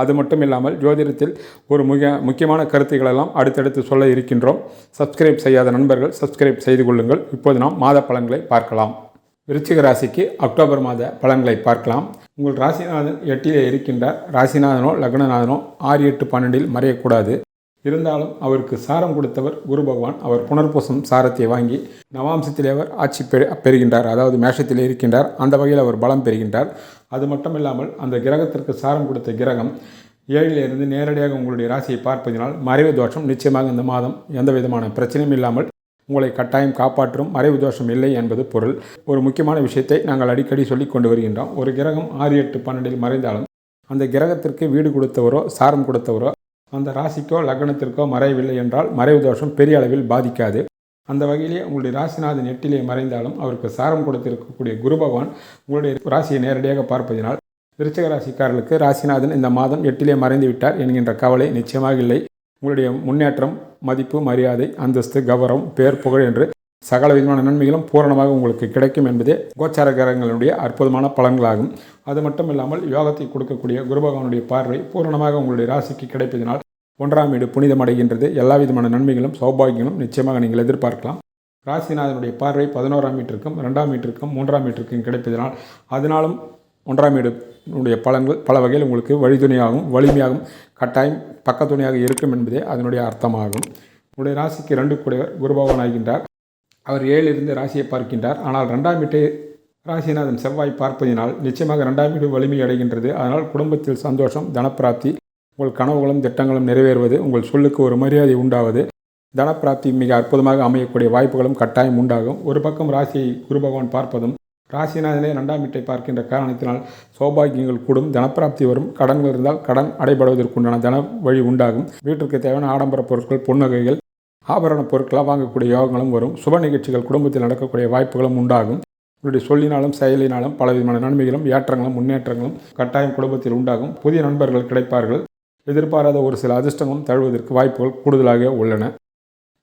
அது மட்டும் இல்லாமல் ஜோதிடத்தில் ஒரு மிக முக்கியமான கருத்துக்களெல்லாம் அடுத்தடுத்து சொல்ல இருக்கின்றோம். சப்ஸ்கிரைப் செய்யாத நண்பர்கள் சப்ஸ்கிரைப் செய்து கொள்ளுங்கள். இப்போது நாம் மாத பலன்களை பார்க்கலாம். விருச்சிக ராசிக்கு அக்டோபர் மாத பலன்களை பார்க்கலாம். உங்கள் ராசிநாதன் எட்டிலே இருக்கின்ற ராசிநாதனோ லக்னநாதனோ ஆறு எட்டு பன்னெண்டில் மறையக்கூடாது. இருந்தாலும் அவருக்கு சாரம் கொடுத்தவர் குரு பகவான். அவர் புனர்பூசம் சாரத்தை வாங்கி நவாம்சத்திலே அவர் ஆட்சி பெ பெறுகின்றார். அதாவது மேஷத்தில் இருக்கின்றார். அந்த வகையில் அவர் பலம் பெறுகின்றார். அது மட்டும் இல்லாமல் அந்த கிரகத்திற்கு சாரம் கொடுத்த கிரகம் ஏழிலிருந்து நேரடியாக உங்களுடைய ராசியை பார்ப்பதினால் மறைவு தோஷம் நிச்சயமாக இந்த மாதம் எந்த விதமான பிரச்சனையும் இல்லாமல் உங்களை கட்டாயம் காப்பாற்றும். மறைவு தோஷம் இல்லை என்பது பொருள். ஒரு முக்கியமான விஷயத்தை நாங்கள் அடிக்கடி சொல்லி கொண்டு வருகின்றோம். ஒரு கிரகம் ஆறு எட்டு பன்னெண்டில் மறைந்தாலும் அந்த கிரகத்திற்கு வீடு கொடுத்தவரோ சாரம் கொடுத்தவரோ அந்த ராசிக்கோ லக்னத்திற்கோ மறையவில்லை என்றால் மறைவு தோஷம் பெரிய அளவில் பாதிக்காது. அந்த வகையிலே உங்களுடைய ராசிநாதன் எட்டிலே மறைந்தாலும் அவருக்கு சாரம் கொடுத்திருக்கக்கூடிய குரு பகவான் உங்களுடைய ராசியை நேரடியாக பார்ப்பதினால் விருச்சக ராசிக்காரர்களுக்கு ராசிநாதன் இந்த மாதம் எட்டிலே மறைந்து விட்டார் என்கின்ற கவலை நிச்சயமாக இல்லை. உங்களுடைய முன்னேற்றம் மதிப்பு மரியாதை அந்தஸ்து கௌரவம் பேர் புகழ் என்று சகல விதமான நன்மைகளும் பூரணமாக உங்களுக்கு கிடைக்கும் என்பதே கோச்சார கிரகங்களுடைய அற்புதமான பலன்களாகும். அது மட்டும் இல்லாமல் யோகத்தை கொடுக்கக்கூடிய குருபகவானுடைய பார்வை பூரணமாக உங்களுடைய ராசிக்கு கிடைப்பதனால் ஒன்றாம் வீடு புனிதமடைகின்றது. எல்லா விதமான நன்மைகளும் சௌபாகியங்களும் நிச்சயமாக நீங்கள் எதிர்பார்க்கலாம். ராசிநாதனுடைய பார்வை பதினோராம் மீட்டருக்கும் ரெண்டாம் மீட்டருக்கும் மூன்றாம் மீட்டருக்கும் கிடைப்பதனால் அதனாலும் ஒன்றாம் வீடுடைய பலன்கள் பல வகையில் உங்களுக்கு வழிதுணையாகவும் வலிமையாகவும் கட்டாயம் பக்கத்துணையாக இருக்கும் என்பதே அதனுடைய அர்த்தமாகும். உங்களுடைய ராசிக்கு ரெண்டு கூடியவர் குருபகவான் ஆகின்றார். அவர் ஏழிலிருந்து ராசியை பார்க்கின்றார். ஆனால் ரெண்டாம் வீட்டை ராசிநாதன் செவ்வாய் பார்ப்பதினால் நிச்சயமாக ரெண்டாம் வீடு வலிமை அடைகின்றது. அதனால் குடும்பத்தில் சந்தோஷம் தனப்பிராப்தி உங்கள் கனவுகளும் திட்டங்களும் நிறைவேறுவது உங்கள் சொல்லுக்கு ஒரு மரியாதை உண்டாவது தனப்பிராப்தி மிக அற்புதமாக அமையக்கூடிய வாய்ப்புகளும் கட்டாயம் உண்டாகும். ஒரு பக்கம் ராசியை குரு பகவான் பார்ப்பதும் ராசிநாதனே ரெண்டாம் வீட்டை பார்க்கின்ற காரணத்தினால் சௌபாகியங்கள் கூடும் தனப்பிராப்தி வரும் கடன்கள் இருந்தால் கடன் அடைபடுவதற்குண்டான தன வழி உண்டாகும். வீட்டிற்கு தேவையான ஆடம்பர பொருட்கள் பொன்னகைகள் ஆபரண பொருட்களாக வாங்கக்கூடிய யோகங்களும் வரும். சுப நிகழ்ச்சிகள் குடும்பத்தில் நடக்கக்கூடிய வாய்ப்புகளும் உண்டாகும். உங்களுடைய சொல்லினாலும் செயலினாலும் பலவிதமான நன்மைகளும் ஏற்றங்களும் முன்னேற்றங்களும் கட்டாயம் குடும்பத்தில் உண்டாகும். புதிய நண்பர்கள் கிடைப்பார்கள். எதிர்பாராத ஒரு சில அதிர்ஷ்டங்களும் தழுவதற்கு வாய்ப்புகள் கூடுதலாக உள்ளன.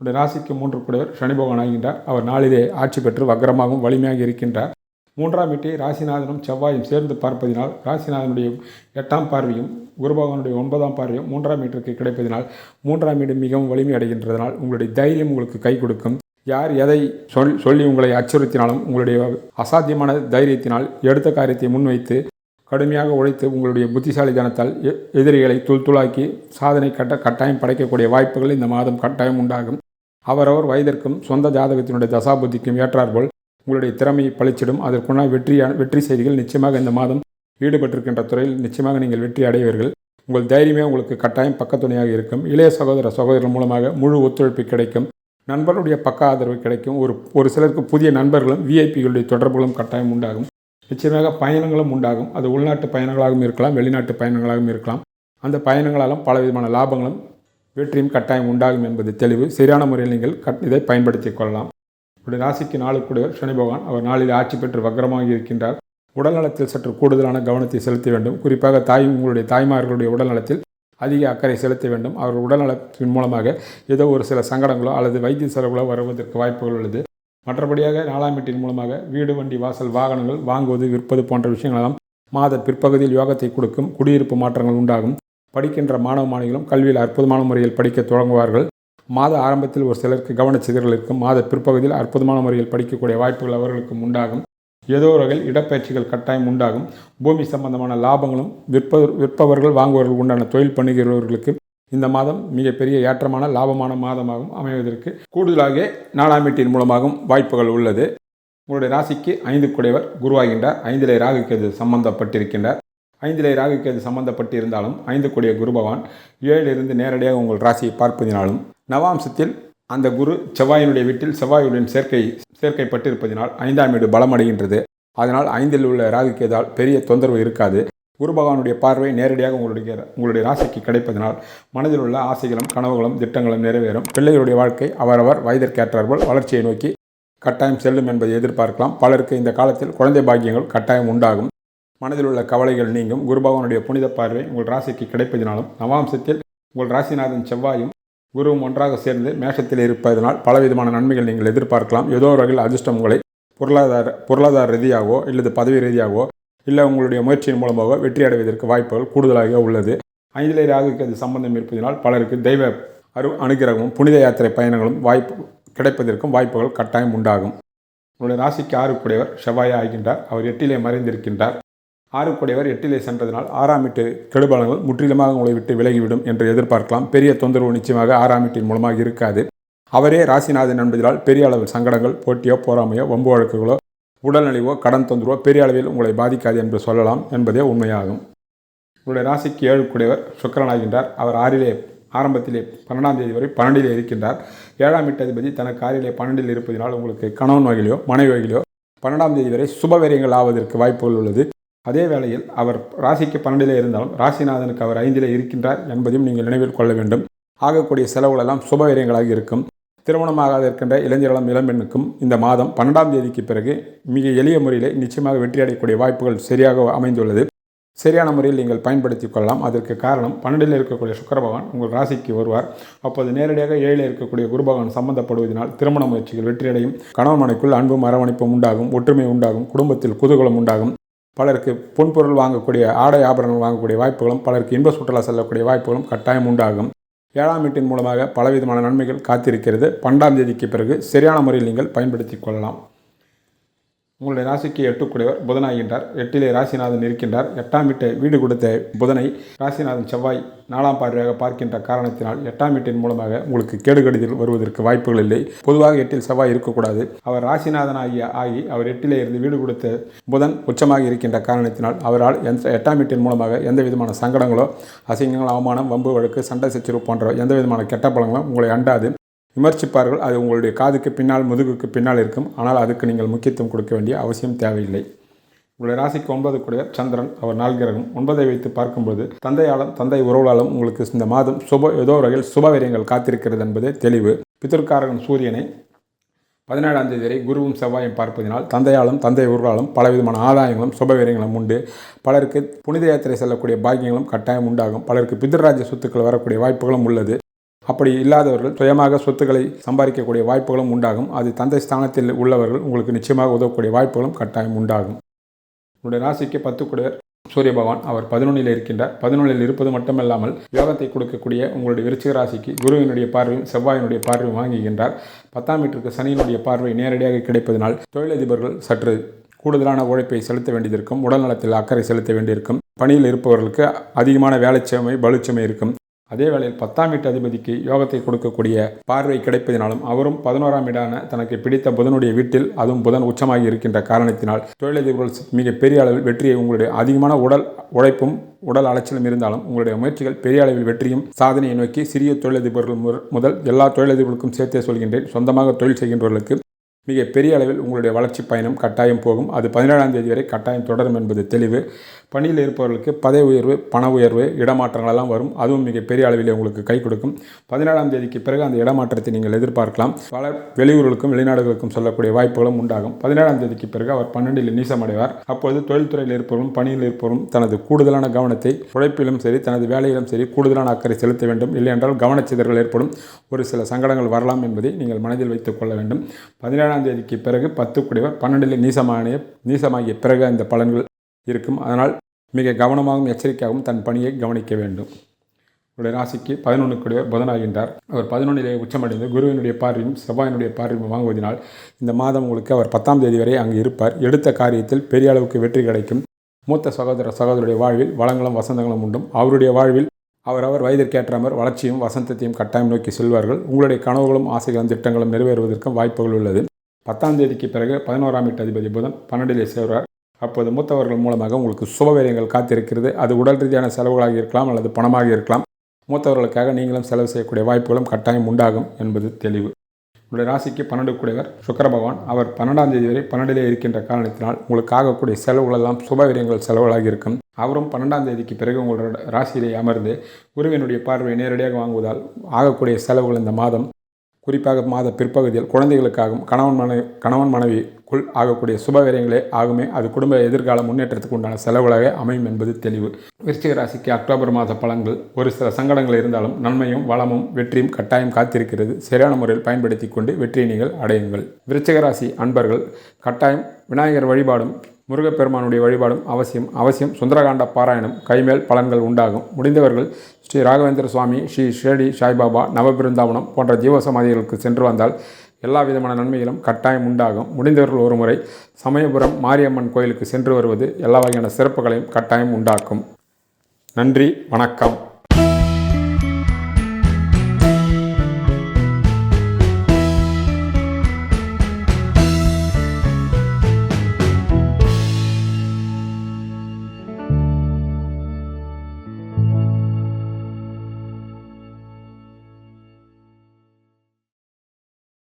உடைய ராசிக்கு மூன்று கூடவர் சனி பகவான் ஆகின்றார். அவர் நாளிலே ஆட்சி பெற்று வக்கரமாகவும் வலிமையாக இருக்கின்றார். மூன்றாம் வீட்டை ராசிநாதனும் செவ்வாயும் சேர்ந்து பார்ப்பதினால் ராசிநாதனுடைய எட்டாம் பார்வையும் குருபகவானுடைய ஒன்பதாம் பார்வையும் மூன்றாம் வீட்டிற்கு கிடைப்பதினால் மூன்றாம் வீடு மிகவும் வலிமை அடைகின்றதனால் உங்களுடைய தைரியம் உங்களுக்கு கை கொடுக்கும். யார் எதை சொல் சொல்லி உங்களை அச்சுறுத்தினாலும் உங்களுடைய அசாத்தியமான தைரியத்தினால் எடுத்த காரியத்தை முன்வைத்து கடுமையாக உழைத்து உங்களுடைய புத்திசாலித்தனத்தால் எதிரிகளை துள் துளாக்கி சாதனை கட்ட கட்டாயம் படைக்கக்கூடிய வாய்ப்புகள் இந்த மாதம் கட்டாயம் உண்டாகும். அவரவர் வயதிற்கும் சொந்த ஜாதகத்தினுடைய தசாபுத்திக்கும் ஏற்றாற்போல் உங்களுடைய திறமையை பழிச்சிடும். அதற்குண்டான வெற்றியான வெற்றி செய்திகள் நிச்சயமாக இந்த மாதம் ஈடுபட்டிருக்கின்ற துறையில் நிச்சயமாக நீங்கள் வெற்றி அடைவீர்கள். உங்கள் தைரியமே உங்களுக்கு கட்டாயம் பக்கத்துணையாக இருக்கும். இளைய சகோதர சகோதரர் மூலமாக முழு ஒத்துழைப்பு கிடைக்கும். நண்பர்களுடைய பக்க ஆதரவு கிடைக்கும். ஒரு ஒரு சிலருக்கு புதிய நண்பர்களும் விஐபிகளுடைய தொடர்புகளும் கட்டாயம் உண்டாகும். நிச்சயமாக பயணங்களும் உண்டாகும். அது உள்நாட்டு பயணங்களாகவும் இருக்கலாம் வெளிநாட்டு பயணங்களாகவும் இருக்கலாம். அந்த பயணங்களாலும் பல விதமான லாபங்களும் வெற்றியும் கட்டாயம் உண்டாகும் என்பது தெளிவு. சரியான முறையில் நீங்கள் கட் இதை பயன்படுத்தி கொள்ளலாம். உடைய ராசிக்கு நாளுக்குடையவர் சனி பகவான் அவர் நாளில் ஆட்சி பெற்று வக்கரமாக இருக்கின்றார். உடல்நலத்தில் சற்று கூடுதலான கவனத்தை செலுத்த வேண்டும். குறிப்பாக தாய் உங்களுடைய தாய்மார்களுடைய உடல்நலத்தில் அதிக அக்கறை செலுத்த வேண்டும். அவர்கள் உடல்நலத்தின் மூலமாக ஏதோ ஒரு சில சங்கடங்களோ அல்லது வைத்திய செலவுகளோ வருவதற்கு வாய்ப்புகள் உள்ளது. மற்றபடியாக நாலாம் வீட்டின் மூலமாக வீடு வண்டி வாசல் வாகனங்கள் வாங்குவது விற்பது போன்ற விஷயங்களெல்லாம் மாத பிற்பகுதியில் யோகத்தை கொடுக்கும். குடியிருப்பு மாற்றங்கள் உண்டாகும். படிக்கின்ற மாணவ மாணவிகளும் கல்வியில் அற்புதமான முறையில் படிக்க தொடங்குவார்கள். மாத ஆரம்பத்தில் ஒரு சிலருக்கு கவனச்சிதறல் இருக்கும். மாத பிற்பகுதியில் அற்புதமான முறையில் படிக்கக்கூடிய வாய்ப்புகள் அவர்களுக்கும் உண்டாகும். ஏதோ ஒரு வகையில் இடப்பயிற்சிகள் கட்டாயம் உண்டாகும். பூமி சம்பந்தமான லாபங்களும் விற்ப விற்பவர்கள் வாங்குவவர்கள் உண்டான தொழில் பண்ணுகிறவர்களுக்கு இந்த மாதம் மிகப்பெரிய ஏற்றமான லாபமான மாதமாகவும் அமைவதற்கு கூடுதலாக நாலாம் வீட்டின் மூலமாகவும் வாய்ப்புகள் உள்ளது. உங்களுடைய ராசிக்கு ஐந்து குடைவர் குருவாகின்றார். ஐந்திலே ராகு சம்பந்தப்பட்டிருக்கின்றார். ஐந்திலே ராகு கேது ஐந்து கூடிய குரு பகவான் ஏழிலிருந்து நேரடியாக உங்கள் ராசியை பார்ப்பதினாலும் நவாம்சத்தில் அந்த குரு செவ்வாயினுடைய வீட்டில் செவ்வாயுடன் சேர்க்கை சேர்க்கைப்பட்டிருப்பதினால் ஐந்தாம் வீடு பலமடைகின்றது. அதனால் ஐந்தில் உள்ள ராகுக்கேதால் பெரிய தொந்தரவு இருக்காது. குரு பகவானுடைய பார்வை நேரடியாக உங்களுடைய உங்களுடைய ராசிக்கு கிடைப்பதனால் மனதில் உள்ள ஆசைகளும் கனவுகளும் திட்டங்களும் நிறைவேறும். பிள்ளைகளுடைய வாழ்க்கை அவரவர் வயதிற்கேற்றார்கள் வளர்ச்சியை நோக்கி கட்டாயம் செல்லும் என்பதை எதிர்பார்க்கலாம். பலருக்கு இந்த காலத்தில் குழந்தை பாக்கியங்கள் கட்டாயம் உண்டாகும். மனதில் உள்ள கவலைகள் நீங்கும். குரு பகவானுடைய புனித பார்வை உங்கள் ராசிக்கு கிடைப்பதினாலும் நவாம்சத்தில் உங்கள் ராசிநாதன் செவ்வாயும் குருவும் ஒன்றாக சேர்ந்து மேஷத்தில் இருப்பதனால் பலவிதமான நன்மைகள் நீங்கள் எதிர்பார்க்கலாம். ஏதோ ஒரு வகையில் அதிர்ஷ்டம் உங்களை பொருளாதார பொருளாதார ரீதியாகவோ இல்லது பதவி ரீதியாகவோ இல்லை உங்களுடைய முயற்சியின் மூலமாக வெற்றி அடைவதற்கு வாய்ப்புகள் கூடுதலாக உள்ளது. ஐந்திலே ராகுக்கு அது சம்பந்தம் இருப்பதனால் பலருக்கு தெய்வ அரு அனுகிரகமும் புனித யாத்திரை பயணங்களும் வாய்ப்பு கிடைப்பதற்கும் வாய்ப்புகள் கட்டாயம் உண்டாகும். உங்களுடைய ராசிக்கு ஆறுக்குடையவர் செவ்வாயா ஆகின்றார். அவர் எட்டிலே மறைந்திருக்கின்றார். ஆறுக்குடையவர் எட்டிலே சென்றதனால் ஆறாம் வீட்டு கெடுபலங்கள் முற்றிலுமாக உங்களை விட்டு விலகிவிடும் என்று எதிர்பார்க்கலாம். பெரிய தொந்தரவு நிச்சயமாக ஆறாம் வீட்டின் மூலமாக இருக்காது. அவரே ராசிநாதன் என்பதால் பெரிய அளவில் சங்கடங்கள் போட்டியோ போராமையோ வம்பு வழக்குகளோ உடல்நலிவோ கடன் தொந்தரவோ பெரிய அளவில் உங்களை பாதிக்காது என்று சொல்லலாம் என்பதே உண்மையாகும். உங்களுடைய ராசிக்கு ஏழுக்குடையவர் சுக்கரனாகின்றார். அவர் ஆறிலே ஆரம்பத்திலே பன்னெண்டாம் தேதி வரை பன்னெண்டிலே இருக்கின்றார். ஏழாம் எட்டு அதிபதி தனக்கு ஆறிலே பன்னெண்டில் இருப்பதனால் உங்களுக்கு கணவன் வகையிலோ மனைவி வகையிலோ பன்னெண்டாம் தேதி வரை சுபவரியங்கள் ஆவதற்கு வாய்ப்புகள் உள்ளது. அதே வேளையில் அவர் ராசிக்கு பன்னெண்டிலே இருந்தாலும் ராசிநாதனுக்கு அவர் ஐந்திலே இருக்கின்றார் என்பதையும் நீங்கள் நினைவில் கொள்ள வேண்டும். ஆகக்கூடிய செலவுகளெல்லாம் சுபவரியங்களாக இருக்கும். திருமணமாகாத இருக்கின்ற இளைஞர்களும் இளம்பெண்ணுக்கும் இந்த மாதம் பன்னெண்டாம் தேதிக்கு பிறகு மிக எளிய முறையிலே நிச்சயமாக வெற்றி அடையக்கூடிய வாய்ப்புகள் சரியாக அமைந்துள்ளது. சரியான முறையில் நீங்கள் பயன்படுத்திக் கொள்ளலாம். அதற்கு காரணம் பன்னெண்டில் இருக்கக்கூடிய சுக்கர பகவான் உங்கள் ராசிக்கு வருவார். அப்போது நேரடியாக ஏழில் இருக்கக்கூடிய குரு பகவான் சம்பந்தப்படுவதனால் திருமண முயற்சிகள் வெற்றியடையும். கணவன் மனைக்குள் அன்பும் அரவணைப்பும் உண்டாகும் ஒற்றுமை உண்டாகும் குடும்பத்தில் குதூகலம் உண்டாகும். பலருக்கு பொன்பொருள் வாங்கக்கூடிய ஆடை ஆபரணங்கள் வாங்கக்கூடிய வாய்ப்புகளும் பலருக்கு இன்ப சுற்றுலா செல்லக்கூடிய வாய்ப்புகளும் கட்டாயம் உண்டாகும். ஏழாம் வீட்டின் மூலமாக பலவிதமான நன்மைகள் காத்திருக்கிறது. பன்னெண்டாம் தேதிக்கு பிறகு சரியான முறையில் நீங்கள் பயன்படுத்தி கொள்ளலாம். உங்களுடைய ராசிக்கு எட்டுக்குடையவர் புதனாகின்றார். எட்டிலே ராசிநாதன் இருக்கின்றார். எட்டாம் வீட்டை வீடு கொடுத்த புதனை ராசிநாதன் செவ்வாய் நாலாம் பார்வையாக பார்க்கின்ற காரணத்தினால் எட்டாம் வீட்டின் மூலமாக உங்களுக்கு கேடுகடிதல் வருவதற்கு வாய்ப்புகள் இல்லை. பொதுவாக எட்டில் செவ்வாய் இருக்கக்கூடாது. அவர் ராசிநாதன் ஆகிய ஆகி அவர் எட்டிலே இருந்து வீடு கொடுத்த புதன் உச்சமாக இருக்கின்ற காரணத்தினால் அவரால் எந்த எட்டாம் வீட்டின் மூலமாக எந்த விதமான சங்கடங்களோ அசிங்கங்கள் அவமானம் வம்பு வழக்கு சண்டை சச்சரவு போன்ற எந்த விதமான கெட்ட பழங்களும் உங்களை அண்டாது. விமர்சிப்பார்கள். அது உங்களுடைய காதுக்கு பின்னால் முதுகுக்கு பின்னால் இருக்கும். ஆனால் அதுக்கு நீங்கள் முக்கியத்துவம் கொடுக்க வேண்டிய அவசியம் தேவையில்லை. உங்களுடைய ராசிக்கு ஒன்பது கூடிய சந்திரன் அவர் நாள் கிரகம். ஒன்பதை வைத்து பார்க்கும்போது தந்தையாலும் தந்தை உறவுகளாலும் உங்களுக்கு இந்த மாதம் சுப ஏதோ வகையில் சுபவீரியங்கள் காத்திருக்கிறது என்பதே தெளிவு. பித்திருக்காரகன் சூரியனை பதினேழாம் தேதி வரை குருவும் செவ்வாயும் பார்ப்பதினால் தந்தையாலும் தந்தை உருவாலும் பலவிதமான ஆதாயங்களும் சுபவீரியங்களும் உண்டு. பலருக்கு புனித யாத்திரை செல்லக்கூடிய பாக்கியங்களும் கட்டாயம் உண்டாகும். பலருக்கு பிதர்ராஜ்ய சொத்துக்கள் வரக்கூடிய வாய்ப்புகளும் உள்ளது. அப்படி இல்லாதவர்கள் சுயமாக சொத்துக்களை சம்பாதிக்கக்கூடிய வாய்ப்புகளும் உண்டாகும். அது தந்தை ஸ்தானத்தில் உள்ளவர்கள் உங்களுக்கு நிச்சயமாக உதவக்கூடிய வாய்ப்புகளும் கட்டாயம் உண்டாகும். உங்களுடைய ராசிக்கு பத்துக்குடையர் சூரிய பகவான் அவர் பதினொன்றில் இருக்கின்றார். பதினொன்றில் இருப்பது மட்டுமல்லாமல் யோகத்தை கொடுக்கக்கூடிய உங்களுடைய விருச்சிக ராசிக்கு குருவினுடைய பார்வையும் செவ்வாயினுடைய பார்வையும் வாங்குகின்றார். பத்தாம் வீட்டிற்கு சனியினுடைய பார்வை நேரடியாக கிடைப்பதனால் தொழிலதிபர்கள் சற்று கூடுதலான உழைப்பை செலுத்த வேண்டியிருக்கும். உடல் நலத்தில் அக்கறை செலுத்த வேண்டியிருக்கும். பணியில் இருப்பவர்களுக்கு அதிகமான வேலைச்சுமை பலுச்சுமை இருக்கும். அதே வேளையில் பத்தாம் வீட்டு அதிபதிக்கு யோகத்தை கொடுக்கக்கூடிய பார்வை கிடைப்பதினாலும் அவரும் பதினோராம் வீடான தனக்கு பிடித்த புதனுடைய வீட்டில் அதுவும் புதன் உச்சமாகி இருக்கின்ற காரணத்தினால் தொழிலதிபர்கள் மிக பெரிய அளவில் வெற்றியை உங்களுடைய அதிகமான உடல் உழைப்பும் உடல் அலைச்சலும் இருந்தாலும் உங்களுடைய முயற்சிகள் பெரிய அளவில் வெற்றியும் சாதனையை நோக்கி சிறிய தொழிலதிபர்கள் முதல் எல்லா தொழிலதிபர்களுக்கும் சேர்த்தே சொல்கின்றேன். சொந்தமாக தொழில் செய்கின்றவர்களுக்கு மிக பெரிய அளவில் உங்களுடைய வளர்ச்சி பயணம் கட்டாயம் போகும். அது பதினேழாம் தேதி வரை கட்டாயம் தொடரும் என்பது தெளிவு. பணியில் இருப்பவர்களுக்கு பதவி உயர்வு பண உயர்வு இடமாற்றங்கள் எல்லாம் வரும். அதுவும் மிகப்பெரிய அளவில் உங்களுக்கு கை கொடுக்கும். பதினேழாம் தேதிக்கு பிறகு அந்த இடமாற்றத்தை நீங்கள் எதிர்பார்க்கலாம். பல வெளியூர்களுக்கும் வெளிநாடுகளுக்கும் சொல்லக்கூடிய வாய்ப்புகளும் உண்டாகும். பதினேழாம் தேதிக்கு பிறகு அவர் பன்னெண்டில் நீசமடைவார். அப்பொழுது தொழில்துறையில் இருப்பவரும் பணியில் இருப்பவரும் தனது கூடுதலான கவனத்தை உழைப்பிலும் சரி தனது வேலையிலும் சரி கூடுதலான அக்கறை செலுத்த வேண்டும். இல்லையென்றால் கவனச்சிதறல் ஏற்படும். ஒரு சில சங்கடங்கள் வரலாம் என்பதை நீங்கள் மனதில் வைத்துக் கொள்ள வேண்டும். பதினேழாம் தேதிக்கு பிறகு பத்து குடிவர் பன்னெண்டில் நீசமான நீசமாகிய பிறகு அந்த பலன்கள் இருக்கும். அதனால் மிக கவனமாகவும் எச்சரிக்கையாகவும் தன் பணியை கவனிக்க வேண்டும். உடைய ராசிக்கு பதினொன்றுக்குடைய புதனாகின்றார். அவர் பதினொன்றிலே உச்சமடைந்து குருவினுடைய பார்வையும் செவ்வாயினுடைய பார்வையும் வாங்குவதனால் இந்த மாதம் உங்களுக்கு அவர் பத்தாம் தேதி வரை அங்கு இருப்பார். எடுத்த காரியத்தில் பெரிய அளவுக்கு வெற்றி கிடைக்கும். மூத்த சகோதர சகோதரருடைய வாழ்வில் வளங்களும் வசந்தங்களும் உண்டும். அவருடைய வாழ்வில் அவரவர் வயதிற்கேற்றாமர் வளர்ச்சியும் வசந்தத்தையும் கட்டாயம் நோக்கி செல்வார்கள். உங்களுடைய கனவுகளும் ஆசைகளும் திட்டங்களும் நிறைவேறுவதற்கும் வாய்ப்புகள் உள்ளது. பத்தாம் தேதிக்கு பிறகு பதினோராம் எட்டு அதிபதி புதன் பன்னெண்டிலே சேர்வார். அப்போது மூத்தவர்கள் மூலமாக உங்களுக்கு சுபவேரியங்கள் காத்திருக்கிறது. அது உடல் ரீதியான செலவுகளாக இருக்கலாம் அல்லது பணமாக இருக்கலாம். மூத்தவர்களுக்காக நீங்களும் செலவு செய்யக்கூடிய வாய்ப்புகளும் கட்டாயம் உண்டாகும் என்பது தெளிவு. உங்களுடைய ராசிக்கு பன்னெண்டு கூடியவர் சுக்கர பகவான். அவர் பன்னெண்டாம் தேதி வரை பன்னெண்டிலே இருக்கின்ற காரணத்தினால் உங்களுக்கு ஆகக்கூடிய செலவுகள் எல்லாம் சுபவீரியங்கள் செலவுகளாக இருக்கும். அவரும் பன்னெண்டாம் தேதிக்கு பிறகு உங்களோட ராசியிலே அமர்ந்து குருவினுடைய பார்வையை நேரடியாக வாங்குவதால் ஆகக்கூடிய செலவுகள் இந்த மாதம் குறிப்பாக மாத பிற்பகுதியில் குழந்தைகளுக்காகவும் கணவன் மனைவி கணவன் மனைவிக்குள் ஆகக்கூடிய சுபகாரியங்களே ஆகுமே. அது குடும்ப எதிர்கால முன்னேற்றத்துக்கு உண்டான செலவுகளாக அமையும் என்பது தெளிவு. விருச்சிக ராசிக்கு அக்டோபர் மாத பலன்கள் ஒரு சில சங்கடங்கள் இருந்தாலும் நன்மையும் வளமும் வெற்றியும் கட்டாயம் காத்திருக்கிறது. சரியான முறையில் பயன்படுத்தி கொண்டு வெற்றியை நீங்கள் அடையுங்கள். விருச்சிக ராசி அன்பர்கள் கட்டாயம் விநாயகர் வழிபாடும் முருகப்பெருமானுடைய வழிபாடும் அவசியம் அவசியம். சுந்தரகாண்ட பாராயணம் கைமேல் பலன்கள் உண்டாகும். முடிந்தவர்கள் ஸ்ரீ ராகவேந்திர சுவாமி ஸ்ரீ ஷிரடி சாய்பாபா நவபிருந்தாவனம் போன்ற ஜீவசமாதிகளுக்கு சென்று வந்தால் எல்லா விதமான நன்மைகளும் கட்டாயம் உண்டாகும். முடிந்தவர்கள் ஒரு முறை சமயபுரம் மாரியம்மன் கோயிலுக்கு சென்று வருவது எல்லா வகையான சிறப்புகளையும் கட்டாயம் உண்டாக்கும். நன்றி வணக்கம்.